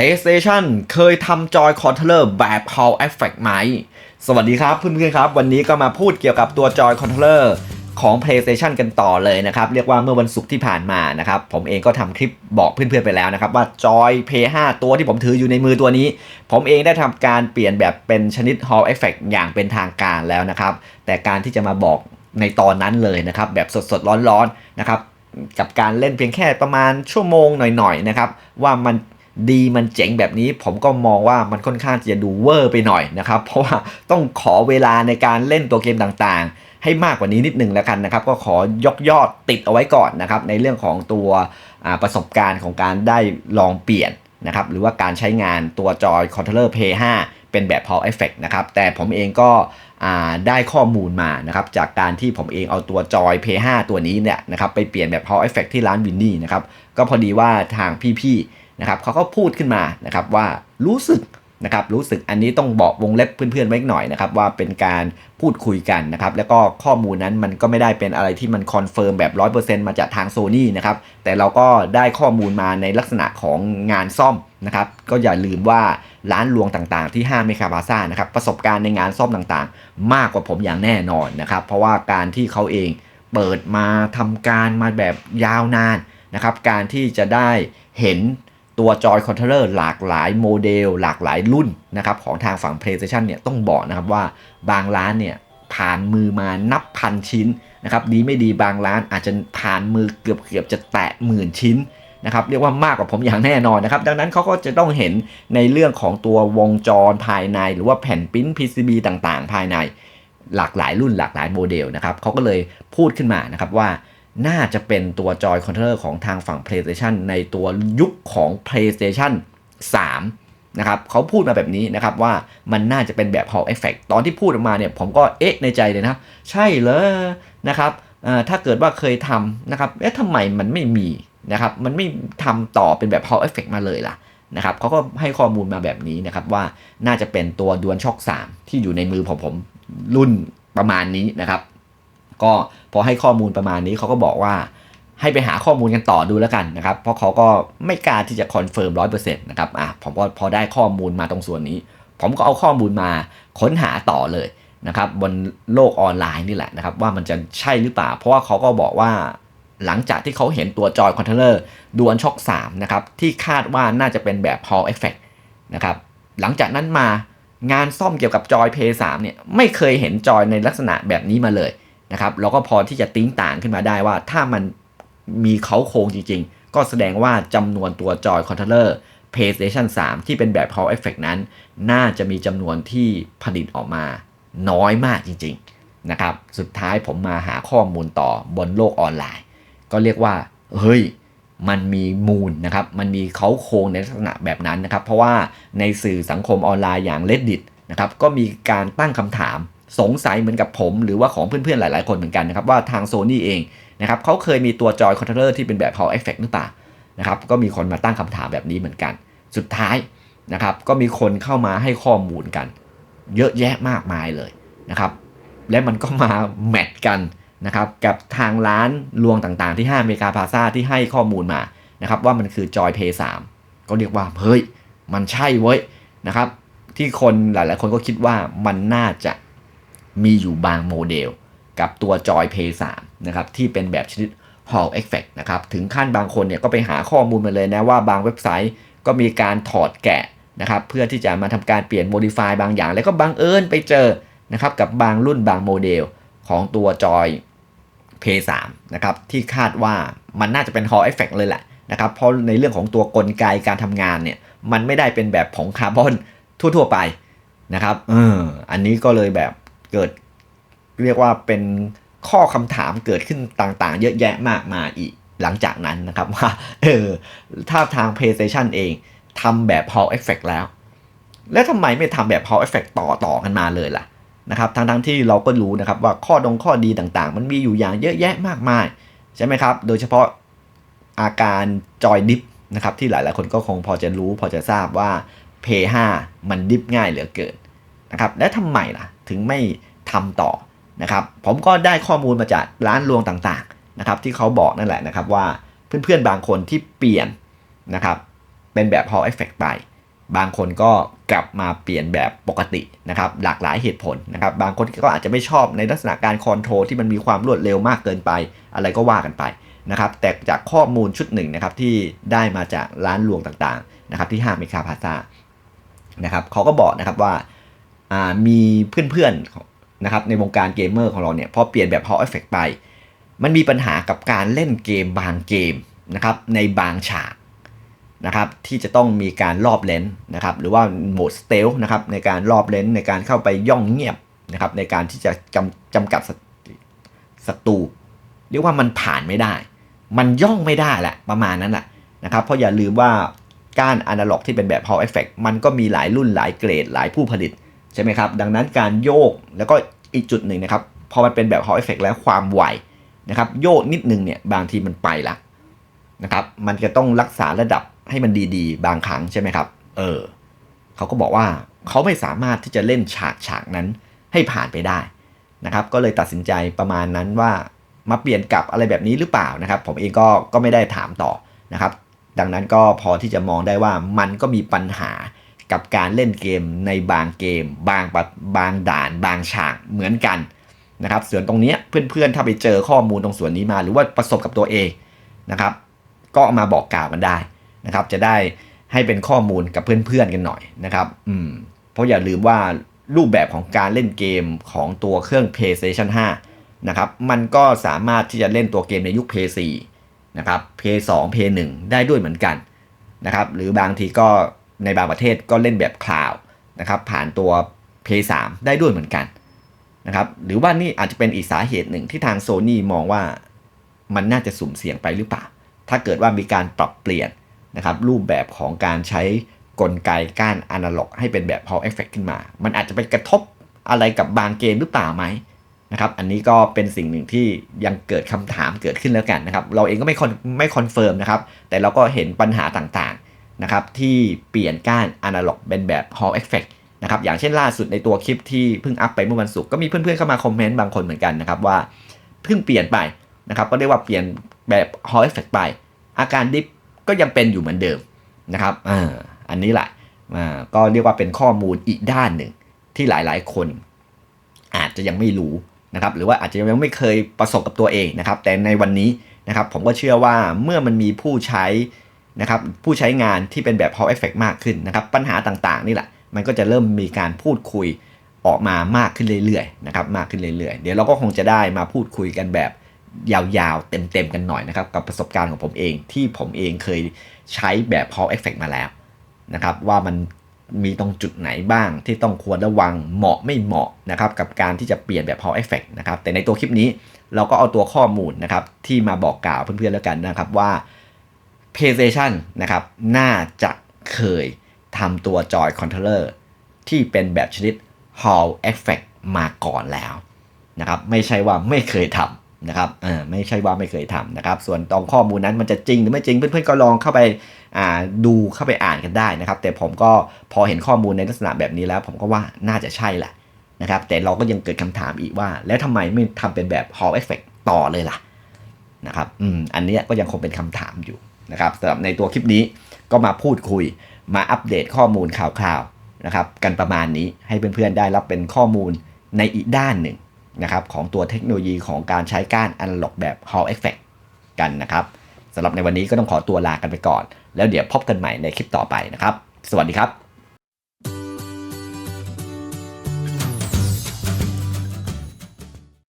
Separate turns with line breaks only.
PlayStation เคยทำจอยคอนโทรลเลอร์แบบ Hall Effect ไหม สวัสดีครับเพื่อนๆครับ วันนี้ก็มาพูดเกี่ยวกับตัวจอยคอนโทรลเลอร์ของ PlayStation กันต่อเลยนะครับ เรียกว่าเมื่อวันศุกร์ที่ผ่านมานะครับ ผมเองก็ทำคลิปบอกเพื่อนๆไปแล้วนะครับ ว่าจอย p 5ตัวที่ผมถืออยู่ในมือตัวนี้ ผมเองได้ทำการเปลี่ยนแบบเป็นชนิด Hall Effect อย่างเป็นทางการแล้วนะครับ แต่การที่จะมาบอกในตอนนั้นเลยนะครับแบบสดๆร้อนๆนะครับกับการเล่นเพียงแค่ประมาณชั่วโมงหน่อยๆนะครับว่ามัน ดีมันเจ๋งแบบนี้ผมก็มองว่ามันค่อนข้างจะดูเวอร์ไปหน่อยนะครับ เพราะว่าต้องขอเวลาในการเล่นตัวเกมต่างๆ ให้มากกว่านี้นิดนึงแล้วกันนะครับ ก็ขอยกยอดติดเอาไว้ก่อนนะครับ ในเรื่องของตัวประสบการณ์ของการได้ลองเปลี่ยนนะครับ หรือว่าการใช้งานตัวจอย Controller Play 5เป็นแบบ Power Effect นะครับ แต่ผมเองก็ได้ข้อมูลมานะครับ จากการที่ผมเองเอาตัวจอย Play 5ตัวนี้เนี่ยนะครับไปเปลี่ยนแบบ Power Effect ที่ร้านวินนี่นะครับ ก็พอดีว่าทางพี่ๆ นะครับเขาก็พูดขึ้นมานะครับว่ารู้สึกนะครับรู้สึกอันนี้ต้องบอกวงเล็บเพื่อนๆไว้หน่อยนะครับว่าเป็นการพูดคุยกันนะครับแล้วก็ข้อมูลนั้นมันก็ไม่ได้เป็นอะไรที่มันคอนเฟิร์มแบบ 100%มาจากทางโซนี่นะครับแต่เราก็ได้ข้อมูลมาในลักษณะของงานซ่อมนะครับก็อย่าลืมว่าร้านลวงต่างๆที่ห้างเมคาบาซ่านะครับประสบการณ์ในงานซ่อมต่างๆ มากกว่าผมอย่างแน่นอนนะครับเพราะว่าการที่เขาเองเปิดมาทำการมาแบบยาวนานนะครับการที่จะได้เห็น ตัวจอยคอนโทรลเลอร์หลากหลายโมเดล หลากหลายรุ่นนะครับของทางฝั่ง PlayStation เนี่ยต้องบอกนะครับว่าบางร้านเนี่ยผ่านมือมานับพันชิ้นนะครับดีไม่ดีบางร้านอาจจะผ่านมือเกือบเกือบจะแตะหมื่นชิ้นนะครับเรียกว่ามากกว่าผมอย่างแน่นอนนะครับ ดังนั้นเขาก็จะต้องเห็นในเรื่องของตัววงจรภายใน หรือว่าแผ่นปิ้น PCB ต่างๆ ภายใน หลากหลายรุ่นหลากหลายโมเดลนะครับเขาก็เลยพูดขึ้นมานะครับว่า น่าจะเป็นตัวจอยคอนโทรลเลอร์ของทางฝั่ง PlayStation ในตัวยุคของ PlayStation 3 นะครับเขาพูดมาแบบนี้นะครับว่ามันน่าจะเป็นแบบ Hall Effect ตอนที่พูดออกมาเนี่ยผมก็เอ๊ะในใจเลยนะ ใช่เหรอนะครับถ้าเกิดว่าเคยทำนะครับเอ๊ะทำไมมันไม่มีนะครับมันไม่ทำต่อเป็นแบบ Hall Effect มาเลยล่ะนะครับเขาก็ให้ข้อมูลมาแบบนี้นะครับว่าน่าจะเป็นตัวดวลช็อค3ที่อยู่ในมือผมผมรุ่นประมาณนี้นะครับ ก็พอให้ข้อมูลประมาณนี้เขาก็บอกว่าให้ไปหาข้อมูลกันต่อดูแล้วกันนะครับ เพราะเขาก็ไม่กล้าที่จะคอนเฟิร์มร้อยเปอร์เซ็นต์นะครับอะผมก็พอได้ข้อมูลมาตรงส่วนนี้ ผมก็เอาข้อมูลมาค้นหาต่อเลยนะครับบนโลกออนไลน์นี่แหละนะครับว่ามันจะใช่หรือเปล่า เพราะว่าเขาก็บอกว่าหลังจากที่เขาเห็นตัวจอยคอนโทรลเลอร์ดวลช็อค3นะครับที่คาดว่าน่าจะเป็นแบบ Hall Effect นะครับหลังจากนั้นมางานซ่อมเกี่ยวกับจอย Play 3เนี่ยไม่เคยเห็นจอยในลักษณะแบบนี้มาเลย นะครับเราก็พอที่จะติ้งต่างขึ้นมาได้ว่า ถ้ามันมีเขาโครงจริงๆ ก็แสดงว่าจำนวนตัวจอยคอนโทรลเลอร์ PlayStation 3 ที่เป็นแบบ Hall Effect นั้น น่าจะมีจำนวนที่ผลิตออกมาน้อยมากจริงๆนะครับสุดท้ายผมมาหาข้อมูลต่อบนโลกออนไลน์ ก็เรียกว่า เฮ้ยมันมีมูลนะครับ มันมีเขาโครงในลักษณะแบบนั้นนะครับ เพราะว่าในสื่อสังคมออนไลน์อย่าง Reddit นะครับ ก็มีการตั้งคำถาม สงสัยเหมือนกับผม หรือว่าของเพื่อนๆหลายๆคนเหมือนกันนะครับว่าทางโซนี่เองนะครับเขาเคยมีตัวจอยคอนโทรลเลอร์ที่เป็นแบบ Hall Effect หรือเปล่านะครับก็มีคนมาตั้งคำถามแบบนี้เหมือนกัน สุดท้ายนะครับก็มีคนเข้ามาให้ข้อมูลกัน เยอะแยะมากมายเลยนะครับและมันก็มาแมทกันนะครับกับทางร้านลวงต่างๆที่ห้างเมกาพาซาที่ให้ข้อมูลมานะครับว่ามันคือจอยเพย์สก็เรียกว่าเฮ้ยมันใช่เว้ยนะครับที่คนหลายๆคนก็คิดว่ามันน่าจะ มีอยู่บางโมเดล กับตัวจอย Play 3นะครับที่เป็นแบบชนิด Hall Effect นะครับถึงขั้นบางคนเนี่ยก็ไปหาข้อมูลมาเลยนะว่าบางเว็บไซต์ก็มีการถอดแกะนะครับเพื่อที่จะมาทำการเปลี่ยนโมดิฟายบางอย่าง แล้วก็บังเอิญไปเจอนะครับกับบางรุ่นบางโมเดลของตัวจอย Play 3นะครับที่คาดว่ามันน่าจะเป็น Hall Effect เลยแหละนะครับเพราะในเรื่องของตัวกลไกการทำงานเนี่ยมันไม่ได้เป็นแบบผงคาร์บอนทั่ว ๆ ไปนะครับเอออันนี้ก็เลยแบบ เกิดเรียกว่าเป็นข้อคำถามเกิดขึ้นต่างๆ เยอะแยะมากมายอีกหลังจากนั้นนะครับว่าเออถ้าทาง PlayStation เองทำแบบ Hall Effect แล้ว แล้วทำไมไม่ทำแบบ Hall Effect ต่อต่อกันมาเลยล่ะนะครับทั้งทั้งที่เราก็รู้นะครับว่าข้อดงข้อดีต่างๆ มันมีอยู่อย่างเยอะแยะมากมาย ใช่ไหมครับ โดยเฉพาะอาการจอยดิฟนะครับที่หลายๆคนก็คงพอจะรู้พอจะทราบว่า p 5 มันดิฟง่ายเหลือเกินนะครับและทำไมล่ะ ถึงไม่ทำต่อนะครับ ผมก็ได้ข้อมูลมาจากร้านรวงต่างๆนะครับ ที่เขาบอกนั่นแหละนะครับว่าเพื่อนๆบางคนที่เปลี่ยนนะครับ เป็นแบบ Hall Effect ไป บางคนก็กลับมาเปลี่ยนแบบปกตินะครับ หลากหลายเหตุผลนะครับ บางคนก็อาจจะไม่ชอบในลักษณะการคอนโทรลที่มันมีความรวดเร็วมากเกินไป อะไรก็ว่ากันไปนะครับ แต่จากข้อมูลชุดหนึ่งนะครับที่ได้มาจากร้านลวงต่างๆนะครับที่ห้างเมคาพาซานะครับเขาก็บอกนะครับว่า มีเพื่อนๆนะครับในวงการเกมเมอร์ของเราเนี่ยพอเปลี่ยนแบบ Hall Effect ไป มันมีปัญหากับการเล่นเกมบางเกมนะครับในบางฉากนะครับที่จะต้องมีการรอบเลนนะครับหรือว่าโหมดสเตลนะครับในการรอบเลนในการเข้าไปย่องเงียบนะครับในการที่จะจำจำกัดศัตรูเรียกว่ามันผ่านไม่ได้ มันย่องไม่ได้แหละประมาณนั้นแหละนะครับเพราะอย่าลืมว่าการอนาล็อกที่เป็นแบบ Hall Effect มันก็มีหลายรุ่นหลายเกรดหลายผู้ผลิต ใช่ไหมครับ ดังนั้นการโยกแล้วก็อีกจุดหนึ่งนะครับ พอมันเป็นแบบ Hall Effect แล้วความไวนะครับโยกนิดนึงเนี่ยบางทีมันไปละนะครับ มันจะต้องรักษาระดับให้มันดีๆ บางครั้งใช่ไหมครับ เออเขาก็บอกว่าเขาไม่สามารถที่จะเล่นฉากฉากนั้นให้ผ่านไปได้นะครับ ก็เลยตัดสินใจประมาณนั้นว่ามาเปลี่ยนกลับอะไรแบบนี้หรือเปล่านะครับ ผมเองก็ก็ไม่ได้ถามต่อนะครับ ดังนั้นก็พอที่จะมองได้ว่ามันก็มีปัญหา กับการเล่นเกมในบางเกม บางบางด่านบางฉากเหมือนกันนะครับส่วนตรงนี้เพื่อนๆ ถ้าไปเจอข้อมูลตรงส่วนนี้มา หรือว่าประสบกับตัวเองนะครับ ก็มาบอกกล่าวกันได้นะครับ จะได้ให้เป็นข้อมูลกับเพื่อนๆกันหน่อยนะครับอืมเพราะอย่าลืมว่ารูปแบบของการเล่นเกมของตัวเครื่อง PlayStation 5 นะครับ มันก็สามารถที่จะเล่นตัวเกมในยุค Play 4นะครับ Play 2 Play 1ได้ด้วยเหมือนกันนะครับ หรือบางทีก็ ในบางประเทศก็เล่นแบบคลาวนะครับผ่านตัว Play 3 ได้ด้วยเหมือนกันนะครับหรือว่านี่อาจจะเป็นอีกสาเหตุหนึ่งที่ทางโซ n y มองว่ามันน่าจะสุ่มเสี่ยงไปหรือเปล่า ถ้าเกิดว่ามีการปรับเปลี่ยนนะครับรูปแบบของการใช้กลไกก้านอนาล็อก ให้เป็นแบบ Hall Effect ขึ้นมา มันอาจจะไปกระทบอะไรกับบางเกมหรือเปล่าไหมนะครับ อันนี้ก็เป็นสิ่งหนึ่งที่ยังเกิดคำถามเกิดขึ้นแล้วกันนะครับ เราเองก็ไม่คอนไม่คอนเฟิร์มนะครับ แต่เราก็เห็นปัญหาต่าง นะครับที่เปลี่ยนก้านอนาล็อกเป็นแบบ Hall Effect นะครับอย่างเช่นล่าสุดในตัวคลิปที่เพิ่งอัพไปเมื่อวันศุกร์ก็มีเพื่อนๆเข้ามาคอมเมนต์บางคนเหมือนกันนะครับว่าเพิ่งเปลี่ยนไปนะครับก็เรียกว่าเปลี่ยนแบบ Hall Effect ไป อาการดิฟก็ยังเป็นอยู่เหมือนเดิมนะครับอ่าอันนี้แหละอ่าก็เรียกว่าเป็นข้อมูลอีกด้านหนึ่งที่หลายๆคน อาจจะยังไม่รู้นะครับหรือว่าอาจจะยังไม่เคยประสบกับตัวเองนะครับแต่ในวันนี้นะครับผมก็เชื่อว่าเมื่อมันมีผู้ใช้ นะครับผู้ใช้งานที่เป็นแบบ Hall Effect มากขึ้นนะครับปัญหาต่างๆ นี่แหละ มันก็จะเริ่มมีการพูดคุยออกมามากขึ้นเรื่อยๆนะครับมากขึ้นเรื่อยๆ เดี๋ยวเราก็คงจะได้มาพูดคุยกันแบบยาวๆ เต็มๆ กันหน่อยนะครับ กับประสบการณ์ของผมเองที่ผมเองเคยใช้แบบ Hall Effect มาแล้วนะครับว่ามันมีตรงจุดไหนบ้างที่ต้องควรระวังเหมาะไม่เหมาะนะครับกับการที่จะเปลี่ยนแบบ Hall Effect นะครับแต่ในตัวคลิปนี้เราก็เอาตัวข้อมูลนะครับที่มาบอกกล่าวเพื่อนๆแล้วกันนะครับว่า PlayStation นะครับ น่าจะเคยทำตัวจอยคอนโทรลเลอร์ที่เป็นแบบชนิด Hall Effect มาก่อนแล้วนะครับไม่ใช่ว่าไม่เคยทำนะครับเออไม่ใช่ว่าไม่เคยทำนะครับ ส่วนตรงข้อมูลนั้นมันจะจริงหรือไม่จริงเพื่อนๆก็ลองเข้าไปอ่าดูเข้าไปอ่านกันได้นะครับ แต่ผมก็พอเห็นข้อมูลในลักษณะแบบนี้แล้ว ผมก็ว่าน่าจะใช่แหละนะครับ แต่เราก็ยังเกิดคำถามอีกว่า แล้วทำไมไม่ทำเป็นแบบ Hall Effect ต่อเลยล่ะนะครับอืมอันนี้ก็ยังคงเป็นคำถามอยู่ นะครับสำหรับในตัวคลิปนี้ก็มาพูดคุยมาอัปเดตข้อมูลข่าวๆนะครับกันประมาณนี้ให้เพื่อนๆได้รับเป็นข้อมูลในอีกด้านหนึ่งนะครับของตัวเทคโนโลยีของการใช้ก้านอนล็อกแบบ Hall Effect กันนะครับสำหรับในวันนี้ก็ต้องขอตัวลากันไปก่อน แล้วเดี๋ยวพบกันใหม่ในคลิปต่อไปนะครับ สวัสดีครับ